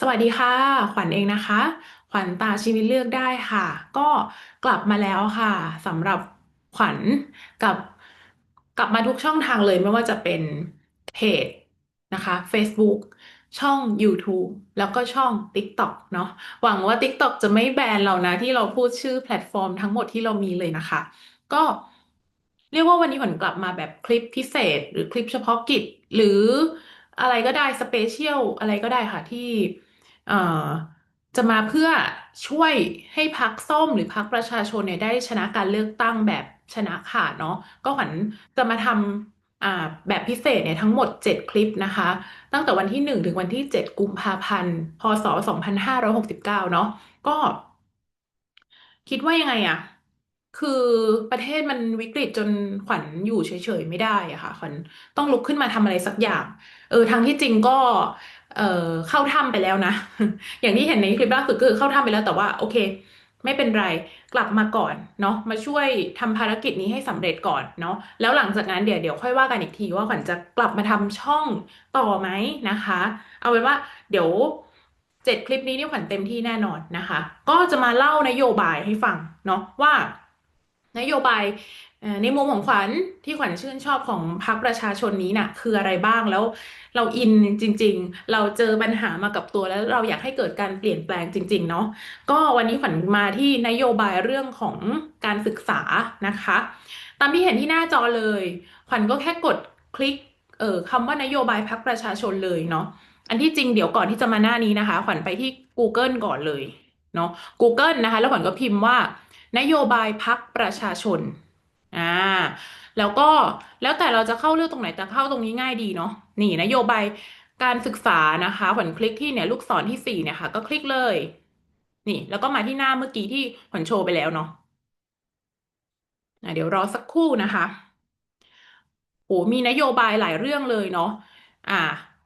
สวัสดีค่ะ ขวัญเองนะคะ ขวัญตาชีวิตเลือกได้ค่ะ ก็กลับมาแล้วค่ะสำหรับขวัญกับกลับมาทุกช่องทางเลยไม่ว่าจะเป็นเพจนะคะ Facebook ช่อง YouTube แล้วก็ช่อง TikTok เนาะหวังว่า TikTok จะไม่แบนเรานะ ที่เราพูดชื่อแพลตฟอร์มทั้งหมดที่เรามีเลยนะคะ ก็เรียกว่าวันนี้ขวัญกลับมาแบบคลิปพิเศษ หรือคลิปเฉพาะกิจ หรือ อะไรก็ได้สเปเชียลอะไรก็ได้ค่ะที่เอ่อจะมาเพื่อช่วยให้พรรคส้มหรือพรรคประชาชนเนี่ยได้ชนะการเลือกตั้งแบบชนะขาดเนาะก็ขวัญจะมาทำอ่าแบบพิเศษเนี่ยทั้งหมด 7 คลิปนะคะ ตั้งแต่วันที่ 1 ถึงวันที่ 7 กุมภาพันธ์ พศ 2569 เนาะก็คิดว่ายังไงอะ คือประเทศมันวิกฤตจนขวัญอยู่เฉยๆไม่ได้อะค่ะขวัญต้องลุกขึ้นมาทำอะไรสักอย่าง เออทางที่จริงก็ เออเข้าถ้ำไปแล้วนะ อย่างที่เห็นในคลิปล่าสุดก็คือเข้าถ้ำไปแล้วแต่ว่า โอเค ไม่เป็นไรกลับมาก่อนเนาะมาช่วยทำภารกิจนี้ให้สำเร็จก่อนเนาะแล้วหลังจากนั้นเดี๋ยวเดี๋ยวค่อยว่ากันอีกทีว่าขวัญจะกลับมาทำช่องต่อไหมนะคะ เอาเป็นว่า เดี๋ยวเจ็ดคลิปนี้นี่ขวัญเต็มที่แน่นอนนะคะ ก็จะมาเล่านโยบายให้ฟังเนาะว่า นโยบายในมุมของขวัญที่ขวัญชื่นชอบของพรรคประชาชนนี้น่ะ คืออะไรบ้างแล้วเราอินจริง ๆ เราเจอปัญหามากับตัวแล้วเราอยากให้เกิดการเปลี่ยนแปลงจริง ๆ เนาะก็วันนี้ขวัญมาที่นโยบายเรื่องของการศึกษานะคะ ตามที่เห็นที่หน้าจอเลย ขวัญก็แค่กดคลิกเอ่อคำว่านโยบายพรรคประชาชนเลยเนาะอันที่จริงเดี๋ยวก่อนที่จะมาหน้านี้นะคะ ขวัญไปที่ Google ก่อนเลยเนาะ Google นะคะ แล้วขวัญก็พิมพ์ว่า นโยบายพรรคประชาชนอ่าแล้วก็แล้วแต่เราจะเข้าเลือกตรงไหนแต่เข้าตรงนี้ง่ายดีเนาะนี่นโยบายการศึกษานะคะขวัญคลิกที่เนี่ยลูกศรที่สี่เนี่ยค่ะ ก็คลิกเลย นี่ แล้วก็มาที่หน้าเมื่อกี้ที่ขวัญโชว์ไปแล้วเนาะอะเดี๋ยวรอสักครู่นะคะโหมีนโยบายหลายเรื่องเลยเนาะอ่า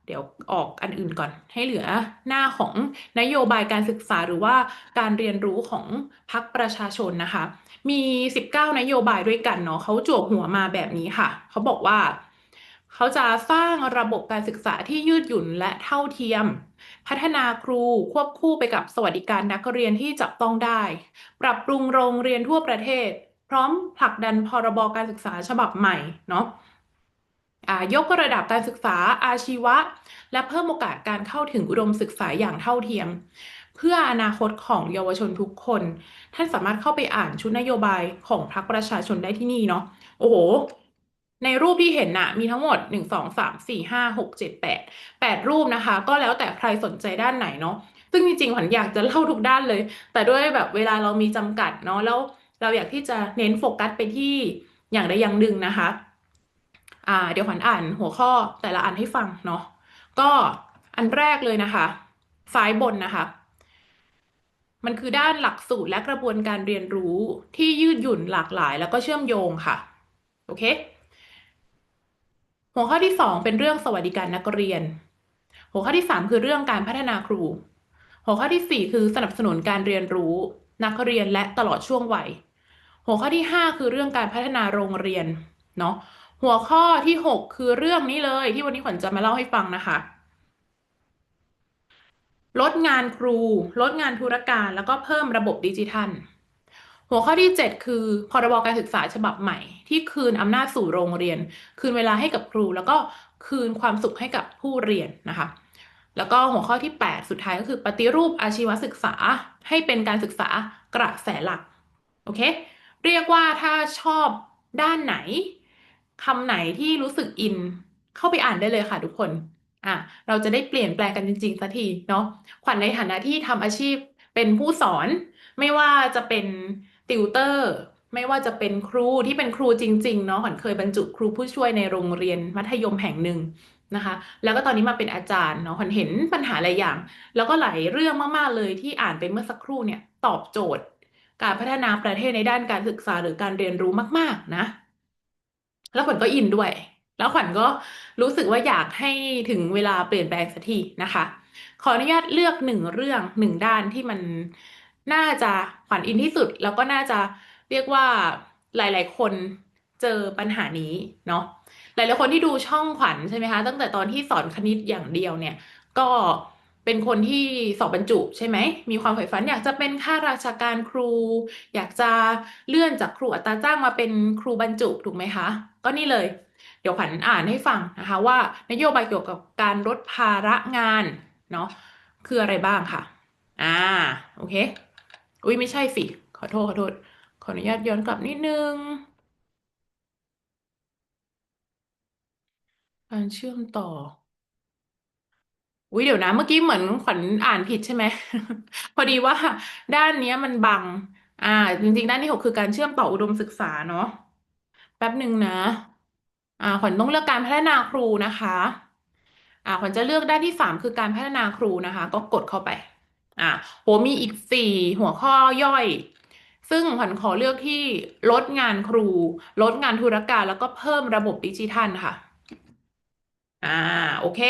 เดี๋ยวออกอันอื่นก่อน ให้เหลือหน้าของนโยบายการศึกษาหรือว่าการเรียนรู้ของพรรคประชาชนนะคะ มี 19 นโยบายด้วยกันเนาะเขาจวบหัวมาแบบนี้ค่ะ เขาบอกว่าเขาจะสร้างระบบการศึกษาที่ยืดหยุ่นและเท่าเทียม พัฒนาครูควบคู่ไปกับสวัสดิการนักเรียนที่จับต้องได้ ปรับปรุงโรงเรียนทั่วประเทศ พร้อมผลักดันพรบการศึกษาฉบับใหม่เนาะ ยกระดับการศึกษาอาชีวะ และเพิ่มโอกาสการเข้าถึงอุดมศึกษาอย่างเท่าเทียม เพื่ออนาคตของเยาวชนทุกคน ท่านสามารถเข้าไปอ่านชุดนโยบายของพรรคประชาชนได้ที่นี่เนาะโอ้โห ในรูปที่เห็นน่ะ มีทั้งหมดหนึ่งสองสามสี่ห้าหกเจ็ดแปดแปดรูปนะคะ ก็แล้วแต่ใครสนใจด้านไหนเนาะซึ่งจริงๆขวัญอยากจะเล่าทุกด้านเลย แต่ด้วยแบบเวลาเรามีจำกัดเนาะแล้วเราอยากที่จะเน้นโฟกัสไปที่อย่างใดอย่างหนึ่งนะคะ อ่าเดี๋ยวขวัญอ่านหัวข้อแต่ละอันให้ฟังเนาะก็อันแรกเลยนะคะ ซ้ายบนนะคะ มันคือด้านหลักสูตรและกระบวนการเรียนรู้ที่ยืดหยุ่นหลากหลาย แล้วก็เชื่อมโยงค่ะ โอเค หัวข้อที่สองเป็นเรื่องสวัสดิการนักเรียน หัวข้อที่สามคือเรื่องการพัฒนาครู หัวข้อที่สี่คือสนับสนุนการเรียนรู้ นักเรียนและตลอดช่วงวัย หัวข้อที่ห้าคือเรื่องการพัฒนาโรงเรียนเนาะ หัวข้อที่หกคือเรื่องนี้เลยที่วันนี้ขวัญจะมาเล่าให้ฟังนะคะ ลดงานครู ลดงานธุรการแล้วก็เพิ่มระบบดิจิทัล หัวข้อที่ 7 คือพรบการศึกษาฉบับใหม่ ที่คืนอำนาจสู่โรงเรียน คืนเวลาให้กับครู แล้วก็คืนความสุขให้กับผู้เรียนนะคะแล้วก็หัวข้อที่ 8 สุดท้ายก็คือปฏิรูปอาชีวศึกษาให้เป็นการศึกษากระแสหลัก โอเค เรียกว่าถ้าชอบด้านไหน คำไหนที่รู้สึกอิน เข้าไปอ่านได้เลยค่ะทุกคน อะ เราจะได้เปลี่ยนแปลงกันจริงๆสักทีเนาะ ขวัญในฐานะที่ทำอาชีพเป็นผู้สอน ไม่ว่าจะเป็นติวเตอร์ ไม่ว่าจะเป็นครูที่เป็นครูจริง ๆ เนาะขวัญเคยบรรจุครูผู้ช่วยในโรงเรียนมัธยมแห่งหนึ่งนะคะ แล้วก็ตอนนี้มาเป็นอาจารย์เนาะขวัญเห็นปัญหาหลายอย่าง แล้วก็หลายเรื่องมากๆเลยที่อ่านไปเมื่อสักครู่เนี่ยตอบโจทย์ การพัฒนาประเทศในด้านการศึกษาหรือการเรียนรู้มาก ๆ นะ แล้วขวัญก็อินด้วย แล้วขวัญก็รู้สึกว่าอยากให้ถึงเวลาเปลี่ยนแปลงสักทีนะคะ ขออนุญาตเลือกหนึ่งเรื่องหนึ่งด้านที่มันน่าจะขวัญอินที่สุด แล้วก็น่าจะเรียกว่าหลาย ๆ คนเจอปัญหานี้เนาะหลายๆคนที่ดูช่องขวัญใช่ไหมคะ ตั้งแต่ตอนที่สอนคณิตอย่างเดียวเนี่ย ก็เป็นคนที่สอบบรรจุใช่ไหม มีความใฝ่ฝันอยากจะเป็นข้าราชการครู อยากจะเลื่อนจากครูอัตราจ้างมาเป็นครูบรรจุถูกไหมคะ ก็นี่เลย เดี๋ยวขวัญอ่านให้ฟังนะคะว่านโยบายเกี่ยวกับการลดภาระงานเนาะคืออะไรบ้างค่ะ อ่า โอเค อุ้ยไม่ใช่สิ ขอโทษ ขอโทษ ขออนุญาตย้อนกลับนิดนึง การเชื่อมต่อ อุ้ยเดี๋ยวนะ เมื่อกี้เหมือนขวัญอ่านผิดใช่ไหม พอดีว่าด้านนี้มันบัง อ่า จริง ๆ ด้านที่หกคือการเชื่อมต่ออุดมศึกษาเนาะ แป๊บหนึ่งนะ อ่าขวัญต้องเลือกการพัฒนาครูนะคะ อ่าขวัญจะเลือกด้านที่สามคือการพัฒนาครูนะคะ ก็กดเข้าไป อ่าโหมีอีกสี่หัวข้อย่อย ซึ่งขวัญขอเลือกที่ลดงานครู ลดงานธุรการแล้วก็เพิ่มระบบดิจิทัลค่ะ อ่าโอเค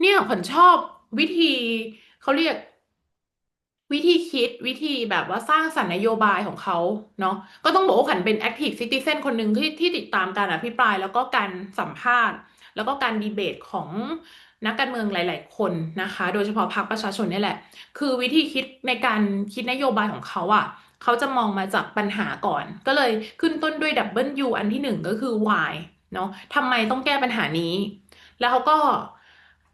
เนี่ยขวัญชอบวิธีเขาเรียก วิธีคิดวิธีแบบว่าสร้างสรรค์นโยบายของเขาเนาะก็ต้องบอกว่าขวัญเป็น active citizen คนหนึ่งที่ที่ติดตามการอภิปราย แล้วก็การสัมภาษณ์ แล้วก็การดีเบตของนักการเมืองหลาย ๆ คนนะคะ โดยเฉพาะพรรคประชาชนนี่แหละ คือวิธีคิดในการคิดนโยบายของเขาอะ่ะเขาจะมองมาจากปัญหาก่อน ก็เลยขึ้นต้นด้วย W อันที่หนึ่งก็คือ why เนาะทำไมต้องแก้ปัญหานี้ แล้วเขาก็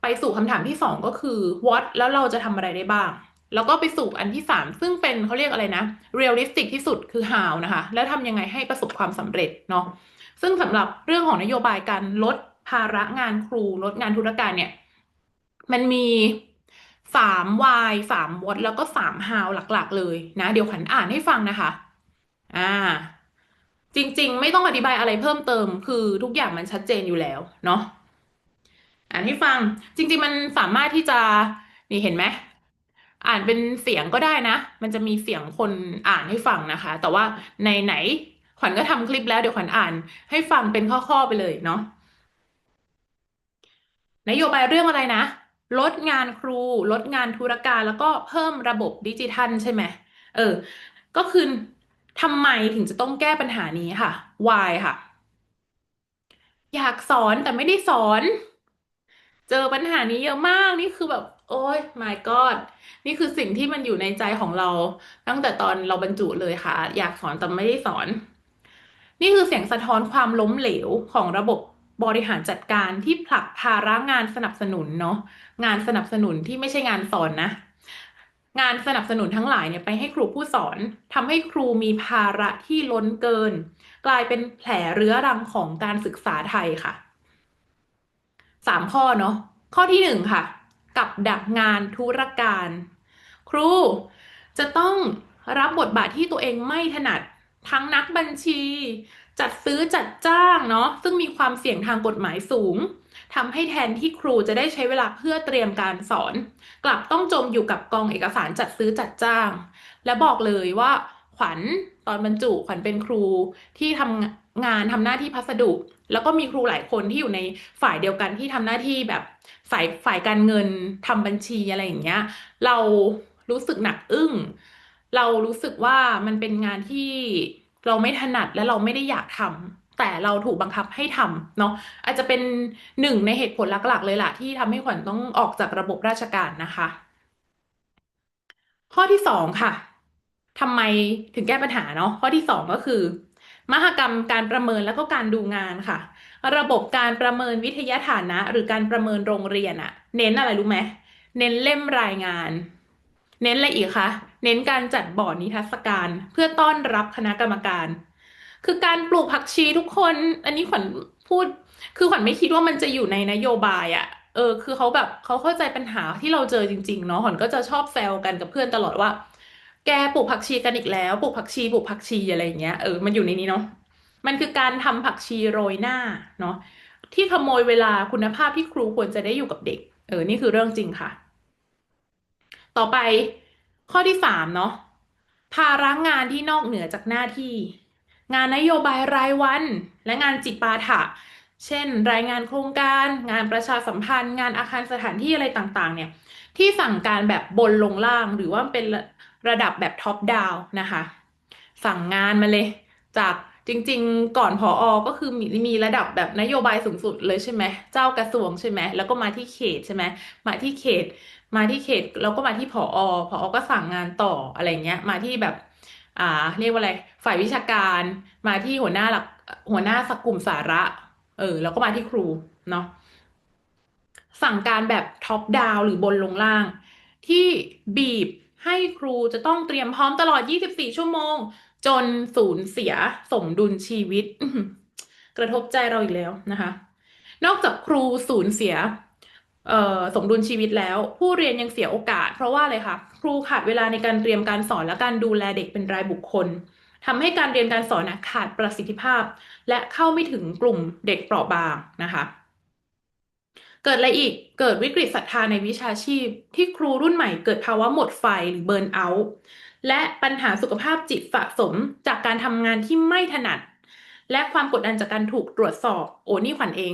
ไปสู่คำถามที่สองก็คือ what แล้วเราจะทำอะไรได้บ้าง แล้วก็ไปสู่อันที่สามซึ่งเป็นเขาเรียกอะไรนะ realistic ที่สุดคือ how นะคะ แล้วทำยังไงให้ประสบความสำเร็จเนาะซึ่งสำหรับเรื่องของนโยบายการลดภาระงานครู ลดงานธุรการเนี่ย มันมีสาม why สาม what แล้วก็สาม how หลักๆ เลยนะ เดี๋ยวขวัญอ่านให้ฟังนะคะ อ่า จริง ๆ ไม่ต้องอธิบายอะไรเพิ่มเติม คือทุกอย่างมันชัดเจนอยู่แล้วเนาะอ่านให้ฟังจริง ๆ มันสามารถที่จะนี่เห็นไหม อ่านเป็นเสียงก็ได้นะ มันจะมีเสียงคนอ่านให้ฟังนะคะ แต่ว่าในไหนขวัญก็ทำคลิปแล้วเดี๋ยวขวัญอ่าน ให้ฟังเป็นข้อๆไปเลยเนาะนโยบายเรื่องอะไรนะ ลดงานครู ลดงานธุรการแล้วก็เพิ่มระบบดิจิทัลใช่ไหมเออ ก็คือทำไมถึงจะต้องแก้ปัญหานี้ค่ะ why ค่ะ อยากสอนแต่ไม่ได้สอน เจอปัญหานี้เยอะมากนี่คือแบบ โอ้ย my god นี่คือสิ่งที่มันอยู่ในใจของเรา ตั้งแต่ตอนเราบรรจุเลยค่ะ อยากสอนแต่ไม่ได้สอน นี่คือเสียงสะท้อนความล้มเหลวของระบบบริหารจัดการที่ผลักภาระงานสนับสนุนเนาะงานสนับสนุนที่ไม่ใช่งานสอนนะ งานสนับสนุนทั้งหลายเนี่ยไปให้ครูผู้สอนทำให้ครูมีภาระที่ล้นเกิน กลายเป็นแผลเรื้อรังของการศึกษาไทยค่ะสามข้อเนาะข้อที่หนึ่งค่ะ กับดักงานธุรการ ครูจะต้องรับบทบาทที่ตัวเองไม่ถนัดทั้งนักบัญชี จัดซื้อจัดจ้างเนาะซึ่งมีความเสี่ยงทางกฎหมายสูงทำให้แทนที่ครูจะได้ใช้เวลาเพื่อเตรียมการสอน กลับต้องจมอยู่กับกองเอกสารจัดซื้อจัดจ้าง และบอกเลยว่าขวัญตอนบรรจุขวัญเป็นครูที่ทำงานทำหน้าที่พัสดุ แล้วก็มีครูหลายคนที่อยู่ในฝ่ายเดียวกันที่ทำหน้าที่แบบ ฝ่ายฝ่ายการเงินทำบัญชีอะไรอย่างเงี้ย เรารู้สึกหนักอึ้ง เรารู้สึกว่ามันเป็นงานที่เราไม่ถนัดและเราไม่ได้อยากทำแต่เราถูกบังคับให้ทำเนาะอาจจะเป็นหนึ่งในเหตุผลหลักๆ เลยล่ะ ที่ทำให้ขวัญต้องออกจากระบบราชการนะคะ ข้อที่สองค่ะทำไมถึงแก้ปัญหาเนาะข้อที่สองก็คือ มหกรรมการประเมินแล้วก็การดูงานค่ะ ระบบการประเมินวิทยาฐานะ หรือการประเมินโรงเรียนอะเน้นอะไรรู้ไหมเน้นเล่มรายงาน เน้นอะไรอีกคะเน้นการจัดบอร์ดนิทรรศการ เพื่อต้อนรับคณะกรรมการ คือการปลูกผักชีทุกคน อันนี้ขวัญพูด คือขวัญไม่คิดว่ามันจะอยู่ในนโยบายอะเออ คือเขาแบบเขาเข้าใจปัญหาที่เราเจอจริงๆเนาะขวัญก็จะชอบแซวกันกับเพื่อนตลอดว่า แกปลูกผักชีกันอีกแล้ว ปลูกผักชีปลูกผักชีอะไรอย่างเงี้ยเออมันอยู่ในนี้เนาะ มันคือการทำผักชีโรยหน้าเนาะที่ขโมยเวลาคุณภาพที่ครูควรจะได้อยู่กับเด็ก เออ นี่คือเรื่องจริงค่ะ ต่อไปข้อที่สามเนาะภาระงานที่นอกเหนือจากหน้าที่ งานนโยบายรายวัน และงานจิปาถะ เช่น รายงานโครงการ งานประชาสัมพันธ์ งานอาคารสถานที่อะไรต่างๆ เนี่ย ที่สั่งการแบบบนลงล่างหรือว่าเป็นระดับแบบท็อปดาวนะคะ สั่งงานมาเลยจาก จริง ๆ ก่อนผออก็คือมีมีระดับแบบนโยบายสูงสุดเลยใช่ไหมเจ้ากระทรวงใช่ไหมแล้วก็มาที่เขตใช่ไหมมาที่เขต มาที่เขตแล้วก็มาที่ผออผอก็สั่งงานต่ออะไรเงี้ย มาที่แบบ อ่า เรียกว่าอะไร ฝ่ายวิชาการ มาที่หัวหน้าหลักหัวหน้าสักกลุ่มสาระ เออ แล้วก็มาที่ครูเนาะสั่งการแบบท็อปดาวหรือบนลงล่าง ที่บีบให้ครูจะต้องเตรียมพร้อมตลอด 24 ชั่วโมง จนสูญเสียสมดุลชีวิต กระทบใจเราอีกแล้วนะคะ นอกจากครูสูญเสียสมดุลชีวิตแล้ว ผู้เรียนยังเสียโอกาส เพราะว่าอะไรคะครูขาดเวลาในการเตรียมการสอนและการดูแลเด็กเป็นรายบุคคลทำให้การเรียนการสอนขาดประสิทธิภาพ และเข้าไม่ถึงกลุ่มเด็กเปราะบางนะคะเกิดอะไรอีก เกิดวิกฤตศรัทธาในวิชาชีพ ที่ครูรุ่นใหม่เกิดภาวะหมดไฟหรือเบิร์นเอาท์ และปัญหาสุขภาพจิตสะสมจากการทำงานที่ไม่ถนัด และความกดดันจากการถูกตรวจสอบ โอ้นี่ขวัญเอง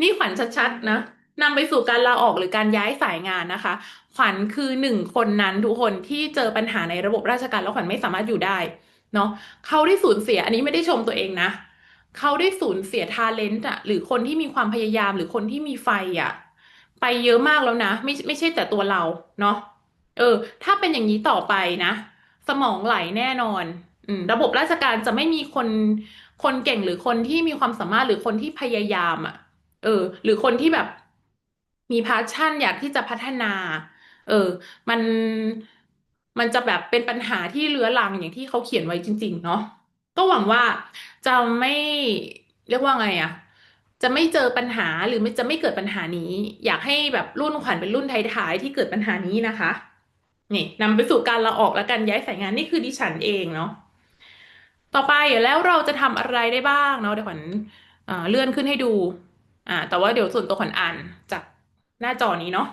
นี่ขวัญชัดๆนะนำไปสู่การลาออกหรือการย้ายสายงานนะคะ ขวัญคือหนึ่งคนนั้นทุกคนที่เจอปัญหาในระบบราชการแล้วขวัญไม่สามารถอยู่ได้เนาะเขาได้สูญเสียอันนี้ไม่ได้ชมตัวเองนะ เขาได้สูญเสียทาเลนต์อะหรือคนที่มีความพยายามหรือคนที่มีไฟอะไปเยอะมากแล้วนะ ไม่ไม่ใช่แต่ตัวเราเนาะ เออ ถ้าเป็นอย่างนี้ต่อไปนะ สมองไหลแน่นอน อืม ระบบราชการจะไม่มีคนคนเก่งหรือคนที่มีความสามารถหรือคนที่พยายามอะ เออ หรือคนที่แบบ มีพาชั่นอยากที่จะพัฒนา เออ มันมันจะแบบเป็นปัญหาที่เรื้อรังอย่างที่เขาเขียนไว้จริง ๆ เนาะก็หวังว่าจะไม่เรียกว่าไงอะ จะไม่เจอปัญหาหรือไม่จะไม่เกิดปัญหานี้ อยากให้แบบรุ่นขวัญเป็นรุ่นท้ายๆที่เกิดปัญหานี้นะคะ นี่นำไปสู่การลาออกและการย้ายสายงานนี่คือดิฉันเองเนาะต่อไปแล้วเราจะทำอะไรได้บ้างเนาะเดี๋ยวขวัญเลื่อนขึ้นให้ดูอ่าแต่ว่าเดี๋ยวส่วนตัวขวัญอ่านจากหน้าจอนี้เนาะ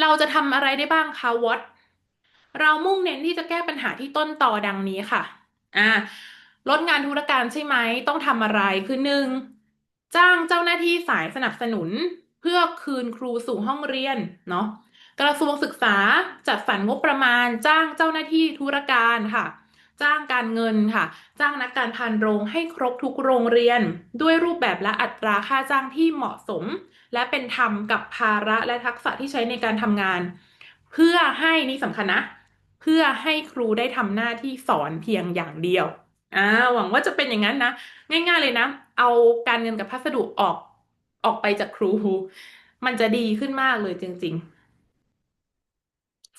เราจะทำอะไรได้บ้างคะวอตเรามุ่งเน้นที่จะแก้ปัญหาที่ต้นต่อดังนี้ค่ะอ่าลดงานธุรการใช่ไหมต้องทำอะไรคือหนึ่งจ้างเจ้าหน้าที่สายสนับสนุน เพื่อคืนครูสู่ห้องเรียนเนาะ กระทรวงศึกษาจัดสรรงบประมาณ จ้างเจ้าหน้าที่ธุรการค่ะ จ้างการเงินค่ะ จ้างนักการพานโรงให้ครบทุกโรงเรียน ด้วยรูปแบบและอัตราค่าจ้างที่เหมาะสม และเป็นธรรมกับภาระและทักษะที่ใช้ในการทำงาน เพื่อให้นี่สำคัญนะ เพื่อให้ครูได้ทำหน้าที่สอนเพียงอย่างเดียวอ่าหวังว่าจะเป็นอย่างนั้นนะ ง่าย ๆ เลยนะ เอาการเงินกับพัสดุออกออกไปจากครู มันจะดีขึ้นมากเลยจริง ๆ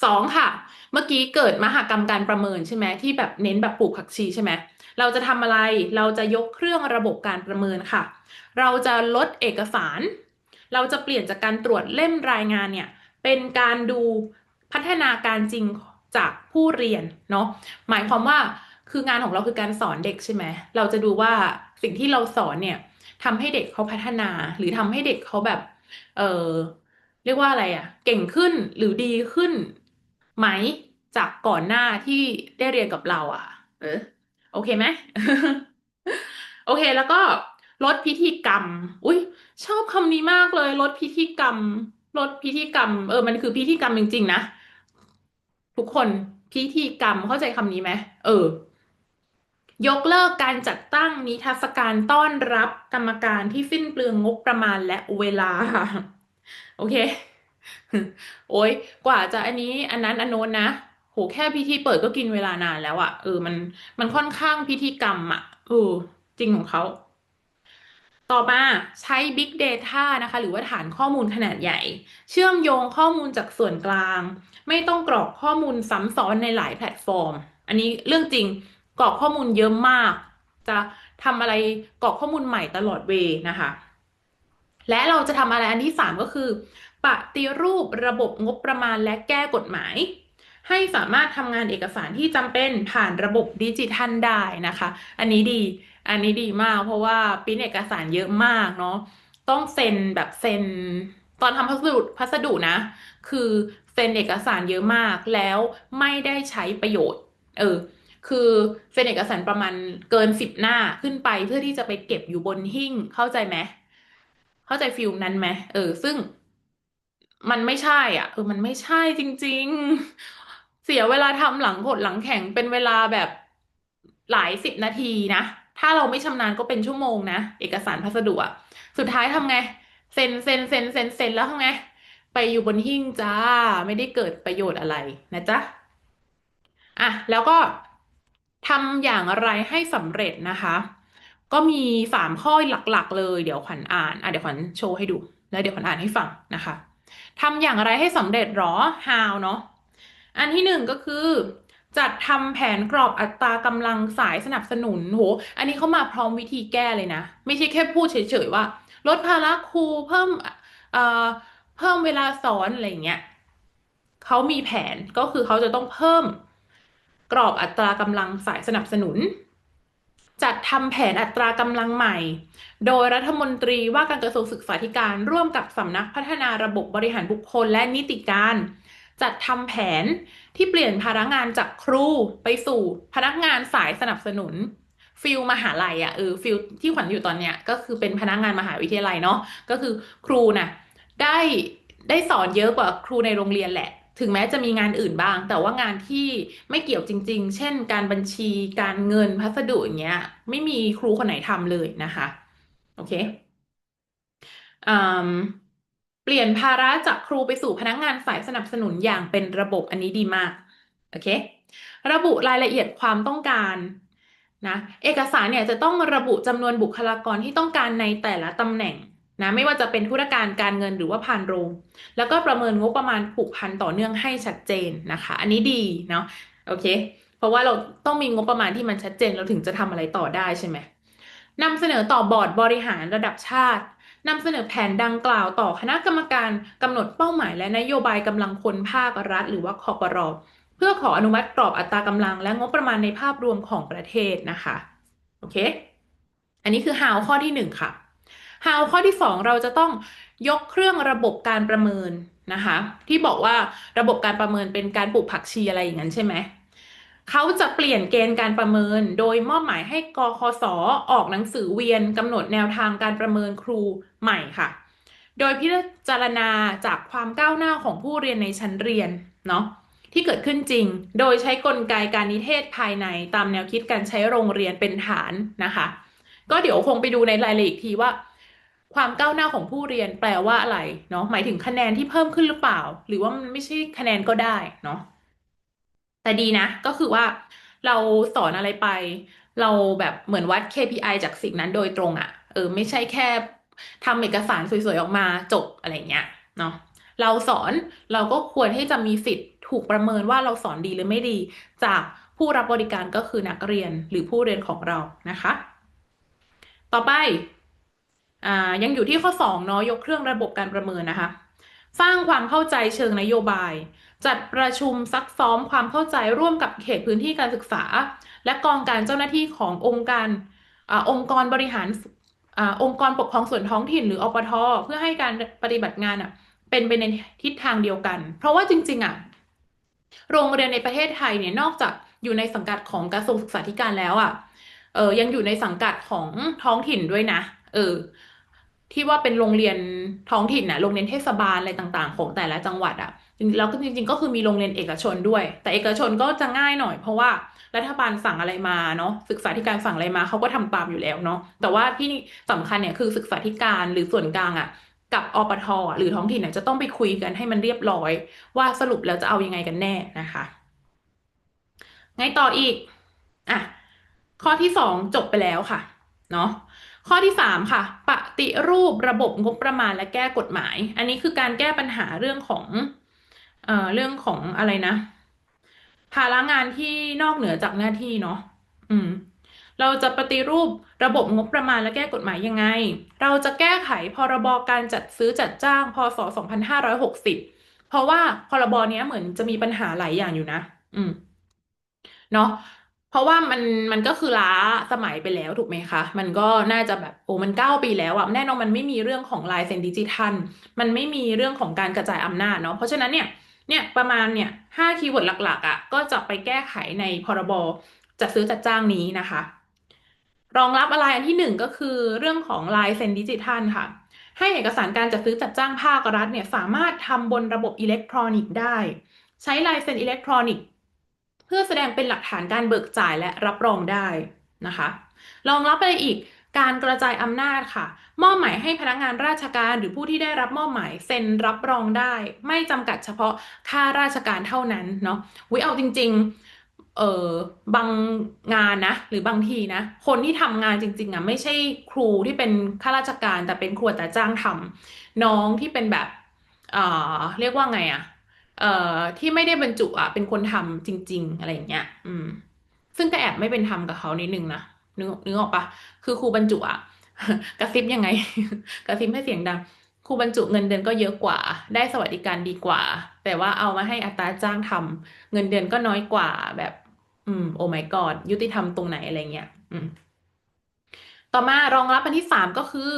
สองค่ะ เมื่อกี้เกิดมหากรรมการประเมินใช่ไหมที่แบบเน้นแบบปลูกผักชีใช่ไหมเราจะทำอะไรเราจะยกเครื่องระบบการประเมินค่ะ เราจะลดเอกสาร เราจะเปลี่ยนจากการตรวจเล่มรายงานเนี่ยเป็นการดูพัฒนาการจริงจากผู้เรียนเนาะหมายความว่าคืองานของเราคือการสอนเด็กใช่ไหมเราจะดูว่าสิ่งที่เราสอนเนี่ยทำให้เด็กเขาพัฒนา หรือทำให้เด็กเขาแบบเออเรียกว่าอะไรอะเก่งขึ้นหรือดีขึ้น ไหมจากก่อนหน้าที่ได้เรียนกับเราอะ เออ โอเคไหม โอเคแล้วก็ลดพิธีกรรม อุ้ยชอบคำนี้มากเลย ลดพิธีกรรม ลดพิธีกรรม เออ มันคือพิธีกรรมจริงๆนะ ทุกคนพิธีกรรมเข้าใจคำนี้ไหมเออ ยกเลิกการจัดตั้งนิทรรศการต้อนรับกรรมการที่สิ้นเปลืองงบประมาณและเวลา โอเค โอ้ยกว่าจะอันนี้อันนั้นอันโน้นนะโหแค่พิธีเปิดก็กินเวลานานแล้วอะเออมันมันค่อนข้างพิธีกรรมอะเออจริงของเขา ต่อมาใช้ Big Data นะคะ หรือว่าฐานข้อมูลขนาดใหญ่ เชื่อมโยงข้อมูลจากส่วนกลาง ไม่ต้องกรอกข้อมูลซ้ำซ้อนในหลายแพลตฟอร์ม อันนี้เรื่องจริงกรอกข้อมูลเยอะมาก จะทำอะไรกรอกข้อมูลใหม่ตลอดเวนะคะ และเราจะทำอะไรอันที่สามก็คือ ปฏิรูประบบงบประมาณและแก้กฎหมาย ให้สามารถทำงานเอกสารที่จำเป็นผ่านระบบดิจิทัลได้นะคะ อันนี้ดี อันนี้ดีมาก เพราะว่าปิ้นเอกสารเยอะมากเนาะต้องเซ็นแบบเซ็นตอนทำพัสดุพัสดุนะ คือเซ็นเอกสารเยอะมากแล้วไม่ได้ใช้ประโยชน์ เออ คือเซ็นเอกสารประมาณเกินสิบหน้าขึ้นไปเพื่อที่จะไปเก็บอยู่บนหิ้งเข้าใจไหมเข้าใจฟิลนั้นไหมเออ ซึ่ง มันไม่ใช่อะเออมันไม่ใช่จริง ๆ เสียเวลาทำหลังหดหลังแข่งเป็นเวลาแบบหลายสิบนาทีนะ ถ้าเราไม่ชำนาญก็เป็นชั่วโมงนะ เอกสารพัสดุอะสุดท้ายทำไง เซ็นเซ็นเซ็นเซ็นเซ็นแล้วทำไง ไปอยู่บนหิ้งจ้า ไม่ได้เกิดประโยชน์อะไรนะจ๊ะอะแล้วก็ทำอย่างไรให้สำเร็จนะคะ ก็มีสามข้อหลักๆ เลย เดี๋ยวขวัญอ่านอะเดี๋ยวขวัญโชว์ให้ดู แล้วเดี๋ยวขวัญอ่านให้ฟังนะคะ ทำอย่างไรให้สำเร็จหรอ how เนาะอันที่หนึ่งก็คือ จัดทำแผนกรอบอัตรากำลังสายสนับสนุนโห อันนี้เขามาพร้อมวิธีแก้เลยนะ ไม่ใช่แค่พูดเฉยๆว่า ลดภาระครูเพิ่มเอ่อเพิ่มเวลาสอนอะไรเงี้ยเขามีแผนก็คือเขาจะต้องเพิ่มกรอบอัตรากำลังสายสนับสนุน จัดทำแผนอัตรากำลังใหม่ โดยรัฐมนตรีว่าการกระทรวงศึกษาธิการร่วมกับสำนักพัฒนาระบบบริหารบุคคลและนิติการ จัดทำแผนที่เปลี่ยนพนักงานจากครูไปสู่พนักงานสายสนับสนุนฟิลมหาลัยอะ่ะเออฟิลที่ขวัญอยู่ตอนเนี้ยก็คือเป็นพนักงานมหาวิทยาลัยเนาะก็คือครูนะ่ะได้ได้สอนเยอะกว่าครูในโรงเรียนแหละ ถึงแม้จะมีงานอื่นบ้าง แต่ว่างานที่ไม่เกี่ยวจริง ๆ เช่น การบัญชี การเงินพัสดุอย่างเงี้ย ไม่มีครูคนไหนทำเลยนะคะ โอเคเปลี่ยนภาระจากครูไปสู่พนักงานสายสนับสนุนอย่างเป็นระบบอันนี้ดีมาก โอเค ระบุรายละเอียดความต้องการนะ เอกสารเนี่ยจะต้องระบุจำนวนบุคลากรที่ต้องการในแต่ละตำแหน่ง นะไม่ว่าจะเป็นธุรการการเงินหรือว่าผ่านโรง แล้วก็ประเมินงบประมาณผูกพันต่อเนื่องให้ชัดเจนนะคะ อันนี้ดีเนาะโอเค เพราะว่าเราต้องมีงบประมาณที่มันชัดเจนเราถึงจะทำอะไรต่อได้ใช่ไหมนำเสนอต่อบอร์ดบริหารระดับชาตินำเสนอแผนดังกล่าวต่อคณะกรรมการกำหนดเป้าหมายและนโยบายกำลังคนภาครัฐ หรือว่าคอปรเพื่อขออนุมัติกรอบอัตรากำลังและงบประมาณในภาพรวมของประเทศนะคะ โอเค อันนี้คือ how ข้อที่หนึ่งค่ะ how ข้อที่สองเราจะต้องยกเครื่องระบบการประเมินนะคะ ที่บอกว่าระบบการประเมินเป็นการปลูกผักชีอะไรอย่างนั้นใช่ไหมเขาจะเปลี่ยนเกณฑ์การประเมิน โดยมอบหมายให้กคสออกหนังสือเวียนกำหนดแนวทางการประเมินครูใหม่ค่ะ โดยพิจารณาจากความก้าวหน้าของผู้เรียนในชั้นเรียนเนาะที่เกิดขึ้นจริง โดยใช้กลไกการนิเทศภายในตามแนวคิดการใช้โรงเรียนเป็นฐานนะคะ ก็เดี๋ยวคงไปดูในรายละเอียดอีกทีว่า ความก้าวหน้าของผู้เรียนแปลว่าอะไรเนาะหมายถึงคะแนนที่เพิ่มขึ้นหรือเปล่า หรือว่ามันไม่ใช่คะแนนก็ได้เนาะแต่ดีนะ ก็คือว่าเราสอนอะไรไป เราแบบเหมือนวัด KPI จากสิ่งนั้นโดยตรงอะ่ะเออไม่ใช่แค่ทำเอกสารสวยๆออกมาจบอะไรเงี้ยเนาะเราสอนเราก็ควรที่จะมีสิทธิ์ถูกประเมินว่าเราสอนดีหรือไม่ดี จากผู้รับบริการก็คือนักเรียนหรือผู้เรียนของเรานะคะ ต่อไป อ่ายังอยู่ที่ข้อ2เนาะยกเครื่องระบบการประเมินนะคะ สร้างความเข้าใจเชิงนโยบาย จัดประชุมซักซ้อมความเข้าใจร่วมกับเขตพื้นที่การศึกษา และกองการเจ้าหน้าที่ขององค์การอองค์กรบริหารอองค์กรปกครองส่วนท้องถิ่นหรืออปทเพื่อให้การปฏิบัติงานอะเป็นไปในทิศทางเดียวกัน เพราะว่าจริงๆอะโรงเรียนในประเทศไทยเนี่ยนอกจากอยู่ในสังกัดของกระทรวงศึกษาธิการแล้วอะเออยังอยู่ในสังกัดของท้องถิ่นด้วยนะ เออ ที่ว่าเป็นโรงเรียนท้องถิ่นนะโรงเรียนเทศบาลอะไรต่างๆ ของแต่ละจังหวัดอะ่ะแล้วก็จริงๆก็คือมีโรงเรียนเอกชนด้วย แต่เอกชนก็จะง่ายหน่อย เพราะว่ารัฐบาลสั่งอะไรมาเนาะศึกษาธิการสั่งอะไรมาเขาก็ทำตามอยู่แล้วเนาะแต่ว่าที่สำคัญเนี่ยคือศึกษาธิการหรือส่วนกลางอะ่ะกับอปทหรือท้องถิ่นเนี่ยจะต้องไปคุยกันให้มันเรียบร้อย ว่าสรุปแล้วจะเอายังไงกันแน่นะคะไงต่ออีกอะข้อที่สองจบไปแล้วค่ะ เนาะ ข้อที่สามค่ะ ปฏิรูประบบงบประมาณและแก้กฎหมาย อันนี้คือการแก้ปัญหาเรื่องของเอ่อเรื่องของอะไรนะ ภาระงานที่นอกเหนือจากหน้าที่เนาะอืม เราจะปฏิรูประบบงบประมาณและแก้กฎหมายยังไง เราจะแก้ไขพรบการจัดซื้อจัดจ้างพศ2560 เพราะว่าพรบนี้เหมือนจะมีปัญหาหลายอย่างอยู่นะ อืมเนาะ เพราะว่ามันมันก็คือล้าสมัยไปแล้วถูกไหมคะ มันก็น่าจะแบบโอ้มันเก้าปีแล้วอะแน่นอนมันไม่มีเรื่องของลายเซ็นดิจิทัล มันไม่มีเรื่องของการกระจายอำนาจเนาะเพราะฉะนั้นเนี่ยเนี่ยประมาณเนี่ยห้าคีย์เวิร์ดหลัก ๆอะก็จะไปแก้ไขในพรบจัดซื้อจัดจ้างนี้นะคะ รองรับอะไรอันที่หนึ่งก็คือเรื่องของลายเซ็นดิจิทัลค่ะ ให้เอกสารการจัดซื้อจัดจ้างภาครัฐเนี่ยสามารถทำบนระบบอิเล็กทรอนิกส์ได้ ใช้ลายเซ็นอิเล็กทรอนิกส์ เพื่อแสดงเป็นหลักฐานการเบิกจ่ายและรับรองได้นะคะรองรับไรอีกการกระจายอำนาจค่ะ มอบหมายให้พนักงานราชการหรือผู้ที่ได้รับมอบหมายเซ็นรับรองได้ ไม่จำกัดเฉพาะข้าราชการเท่านั้นเนาะวิเอาจริงๆเออบางงานนะ หรือบางทีนะ คนที่ทำงานจริง ๆอะไม่ใช่ครูที่เป็นข้าราชการแต่เป็นครูแต่จ้างทำน้องที่เป็นแบบเออเรียกว่าไงอะ เอ่อที่ไม่ได้บรรจุอะเป็นคนทำจริง ๆ อะไรอย่างเงี้ย อืม ซึ่งก็แอบไม่เป็นธรรมกับเขานิดนึงนะนึกนึกออกปะคือครูบรรจุอะกระซิบยังไง กระซิบให้เสียงดังครูบรรจุเงินเดือนก็เยอะกว่า ได้สวัสดิการดีกว่า แต่ว่าเอามาให้อัตราจ้างทำเงินเดือนก็น้อยกว่าแบบ อืม โอ้ my god ยุติธรรมตรงไหนอะไรเงี้ยอืม ต่อมารองรับอันที่3ก็คือ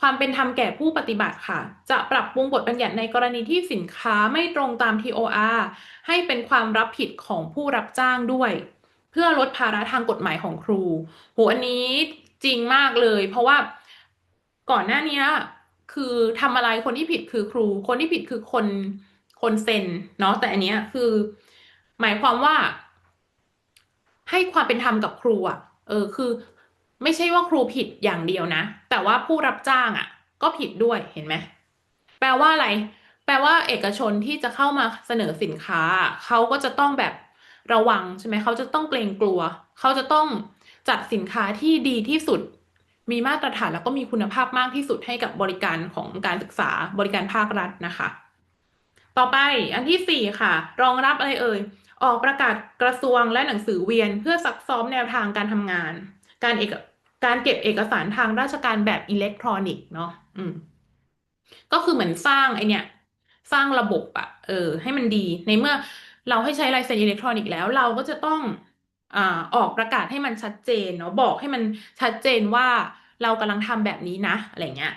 ความเป็นธรรมแก่ผู้ปฏิบัติค่ะ จะปรับปรุงบทบัญญัติในกรณีที่สินค้าไม่ตรงตาม TOR ให้เป็นความรับผิดของผู้รับจ้างด้วย เพื่อลดภาระทางกฎหมายของครูโหอันนี้จริงมากเลย เพราะว่าก่อนหน้านี้คือทำอะไรคนที่ผิดคือครู คนที่ผิดคือคนคนเซ็นเนาะแต่อันเนี้ยคือ หมายความว่า ให้ความเป็นธรรมกับครูอะ เออ คือ ไม่ใช่ว่าครูผิดอย่างเดียวนะ แต่ว่าผู้รับจ้างอะ ก็ผิดด้วยเห็นไหมแปลว่าอะไร แปลว่าเอกชนที่จะเข้ามาเสนอสินค้า เขาก็จะต้องแบบระวังใช่ไหมเขาจะต้องเกรงกลัว เขาจะต้องจัดสินค้าที่ดีที่สุด มีมาตรฐานแล้วก็มีคุณภาพมากที่สุดให้กับบริการของการศึกษาบริการภาครัฐนะคะ ต่อไปอันที่สี่ค่ะ รองรับอะไรเอ่ยออกประกาศกระทรวงและหนังสือเวียนเพื่อซักซ้อมแนวทางการทำงาน การเอกการเก็บเอกสารทางราชการแบบอิเล็กทรอนิกส์เนาะอืม ก็คือเหมือนสร้างไอเนี้ยสร้างระบบอะเออ ให้มันดี ในเมื่อเราให้ใช้ลายเซ็นอิเล็กทรอนิกส์แล้วเราก็จะต้องอ่าออกประกาศให้มันชัดเจนเนาะบอกให้มันชัดเจนว่าเรากำลังทำแบบนี้นะอะไรเงี้ย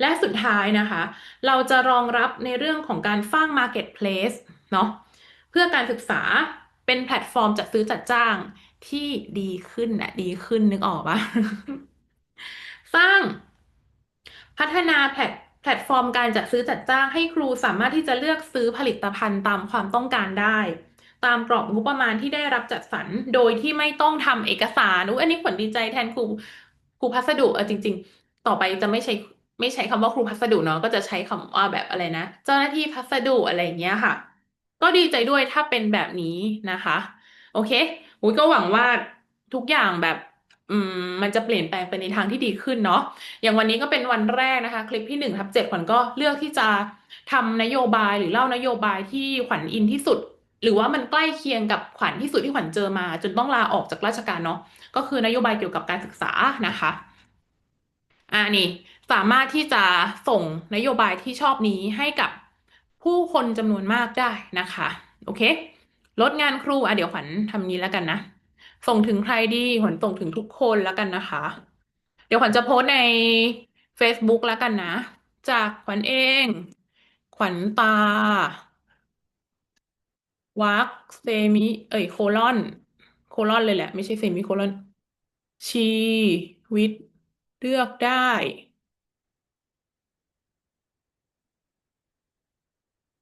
และสุดท้ายนะคะ เราจะรองรับในเรื่องของการสร้าง Marketplace เนาะเพื่อการศึกษาเป็นแพลตฟอร์มจัดซื้อจัดจ้าง ที่ดีขึ้นนะดีขึ้นนึกออกปะ สร้างพัฒนาแพลตแพลตฟอร์มการจัดซื้อจัดจ้างให้ครูสามารถที่จะเลือกซื้อผลิตภัณฑ์ตามความต้องการได้ ตามกรอบงบประมาณที่ได้รับจัดสรรโดยที่ไม่ต้องทำเอกสารอุ๊ยอันนี้ผลดีใจแทนครูครูพัสดุเออจริง ๆ ต่อไปจะไม่ใช้ไม่ใช้คำว่าครูพัสดุเนาะก็จะใช้คำว่าแบบอะไรนะ เจ้าหน้าที่พัสดุอะไรอย่างเงี้ยค่ะ ก็ดีใจด้วยถ้าเป็นแบบนี้นะคะ โอเค อุ้ยก็หวังว่าทุกอย่างแบบอืมมันจะเปลี่ยนแปลงไปในทางที่ดีขึ้นเนาะอย่างวันนี้ก็เป็นวันแรกนะคะ คลิปที่หนึ่งทับเจ็ดขวัญก็เลือกที่จะทำนโยบายหรือเล่านโยบายที่ขวัญอินที่สุด หรือว่ามันใกล้เคียงกับขวัญที่สุดที่ขวัญเจอมา จนต้องลาออกจากราชการเนาะก็คือนโยบายเกี่ยวกับการศึกษานะคะอ่านี่สามารถที่จะส่งนโยบายที่ชอบนี้ให้กับผู้คนจำนวนมากได้นะคะ โอเค ลดงานครูอะเดี๋ยวขวัญทำนี้แล้วกันนะ ส่งถึงใครดีขวัญส่งถึงทุกคนแล้วกันนะคะ เดี๋ยวขวัญจะโพสใน Facebook แล้วกันนะ จากขวัญเอง ขวัญตาวักเซมิเอ้ยโคลอน โคลอนเลยแหละ ไม่ใช่เซมิโคลอน ชีวิตเลือกได้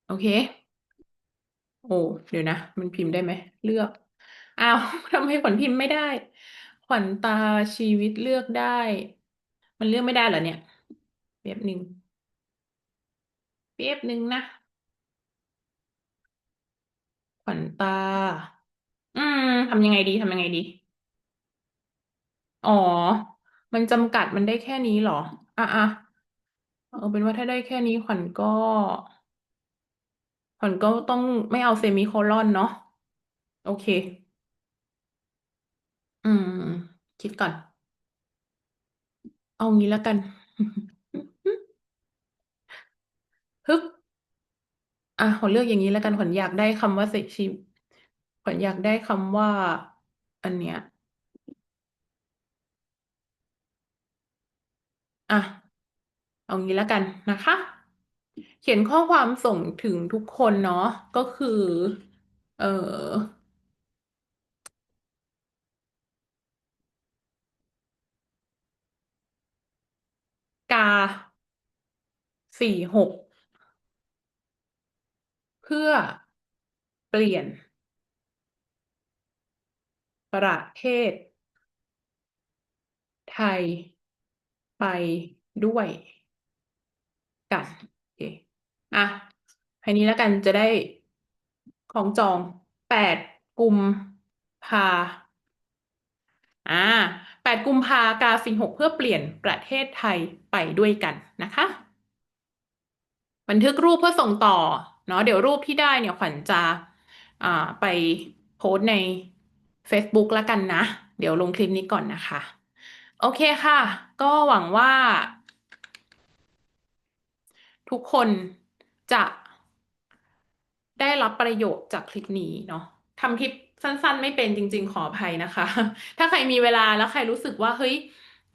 โอเค โอ้ เดี๋ยวนะ มันพิมพ์ได้ไหม เลือก อ้าว ทำไมขวัญพิมพ์ไม่ได้ ขวัญตาชีวิตเลือกได้ มันเลือกไม่ได้เหรอเนี่ยแป๊บหนึ่งแป๊บหนึ่งนะ ขวัญตา อืมทำยังไงดีทำยังไงดี อ๋อ มันจำกัดมันได้แค่นี้เหรอ อะอะเอาเป็นว่าถ้าได้แค่นี้ขวัญก็ ขวัญก็ต้องไม่เอาเซมิโคลอนเนาะโอเค อืม คิดก่อน เอางี้แล้วกัน ฮึบอะขอเลือกอย่างนี้แล้วกันขวัญอยากได้คำว่าเซ็กชีขวัญอยากได้คำว่า อันเนี้ย อะ เอางี้แล้วกันนะคะ ขียนข้อความส่งถึงทุกคนเนาะก็คือ เออกาสี่หกเพื่อเปลี่ยน ประเทศ ไทยไปด้วยกัน อะให้นี้แล้วกันจะได้ของจองแปดกุมภาอ่าแปดกุมภากาสิงหกเพื่อเปลี่ยนประเทศไทยไปด้วยกันนะคะ บันทึกรูปเพื่อส่งต่อเนาะเดี๋ยวรูปที่ได้เนี่ยขวัญจะอ่าไปโพสต์ใน Facebook แล้วกันนะ เดี๋ยวลงคลิปนี้ก่อนนะคะ โอเคค่ะ ก็หวังว่า ทุกคน จะได้รับประโยชน์จากคลิปนี้เนาะทำคลิปสั้น ๆ ไม่เป็นจริง ๆ ขออภัยนะคะ ถ้าใครมีเวลาแล้วใครรู้สึกว่าเฮ้ย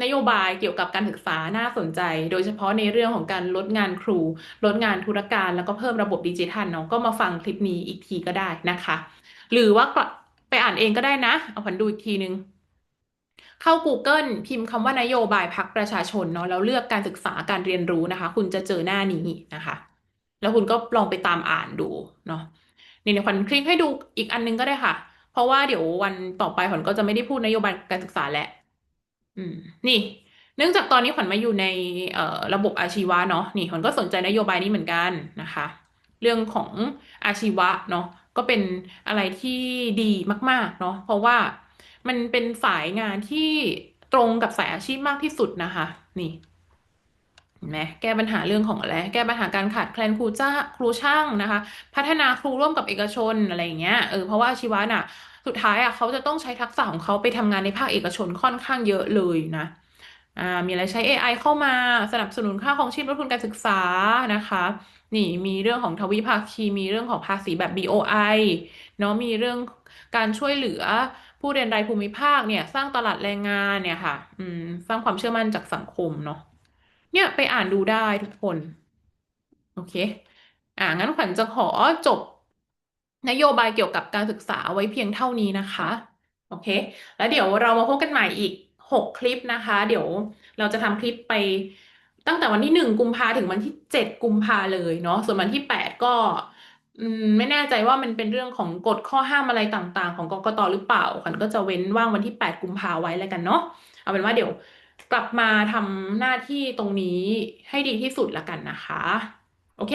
นโยบายเกี่ยวกับการศึกษาน่าสนใจ โดยเฉพาะในเรื่องของการลดงานครู ลดงานธุรการ แล้วก็เพิ่มระบบดิจิทัลเนาะก็มาฟังคลิปนี้อีกทีก็ได้นะคะ หรือว่าไปอ่านเองก็ได้นะ เอาผันดูอีกทีนึง เข้า Google พิมพ์คำว่านโยบายพรรคประชาชนเนาะแล้วเลือกการศึกษาการเรียนรู้นะคะ คุณจะเจอหน้านี้นะคะ แล้วคุณก็ลองไปตามอ่านดูเนาะนี่เดี๋ยวขวัญคลิกให้ดูอีกอันนึงก็ได้ค่ะ เพราะว่าเดี๋ยววันต่อไปขวัญก็จะไม่ได้พูดนโยบายการศึกษาและ อืม นี่ เนื่องจากตอนนี้ขวัญมาอยู่ในเอ่อระบบอาชีวะเนาะนี่ขวัญก็สนใจนโยบายนี้เหมือนกันนะคะ เรื่องของอาชีวะเนาะก็เป็นอะไรที่ดีมาก ๆ เนาะเพราะว่ามันเป็นสายงานที่ตรงกับสายอาชีพมากที่สุดนะคะ นี่ เห็นไหมแก้ปัญหาเรื่องของอะไร แก้ปัญหาการขาดแคลนครูจ้าครูช่างนะคะ พัฒนาครูร่วมกับเอกชนอะไรอย่างเงี้ยเออเพราะว่าอาชีวะน่ะ สุดท้ายอะเขาจะต้องใช้ทักษะของเขาไปทำงานในภาคเอกชนค่อนข้างเยอะเลยนะอ่ามีอะไรใช้ AI เข้ามาสนับสนุนค่าครองชีพลดทุนการศึกษานะคะ นี่มีเรื่องของทวิภาคีมีเรื่องของภาษีแบบ BOI เนาะมีเรื่องการช่วยเหลือผู้เรียนรายภูมิภาคเนี่ย สร้างตลาดแรงงานเนี่ยค่ะ อืม สร้างความเชื่อมั่นจากสังคมเนาะ เนี่ยไปอ่านดูได้ทุกคน โอเค อ่างั้นขวัญจะขอจบนโยบายเกี่ยวกับการศึกษาไว้เพียงเท่านี้นะคะ โอเค แล้วเดี๋ยวเรามาพบกันใหม่อีกหกคลิปนะคะ เดี๋ยวเราจะทำคลิปไปตั้งแต่วันที่หนึ่งกุมภาถึงวันที่เจ็ดกุมภาเลยเนาะส่วนวันที่แปดก็ไม่แน่ใจว่ามันเป็นเรื่องของกฎข้อห้ามอะไรต่างๆ ของกกตหรือเปล่าขวัญก็จะเว้นว่างวันที่แปดกุมภาไว้แล้วกันเนาะเอาเป็นว่าเดี๋ยว กลับมาทำหน้าที่ตรงนี้ให้ดีที่สุดล้วกันนะคะ โอเค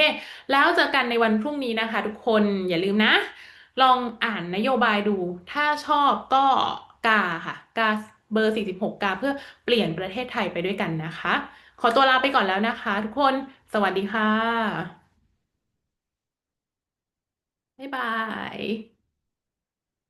แล้วเจอกันในวันพรุ่งนี้นะคะ ทุกคนอย่าลืมนะ ลองอ่านนโยบายดู ถ้าชอบก็กาค่ะกาเบอร์ 46 กาเพื่อเปลี่ยนประเทศไทยไปด้วยกันนะคะ ขอตัวลาไปก่อนแล้วนะคะ ทุกคนสวัสดีค่ะ บ๊ายบาย